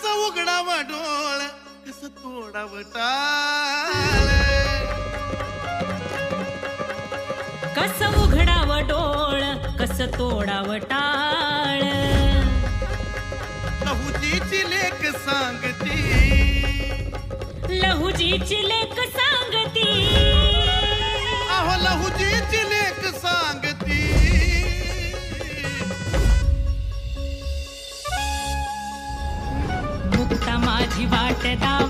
कसं उघडावं डोळ कसं तोडावं टाळ कस उघडाव डोळ कस तोडाव टाळ लहुजीची लेख सांगती. लहुजीची लेख सांगती 得到。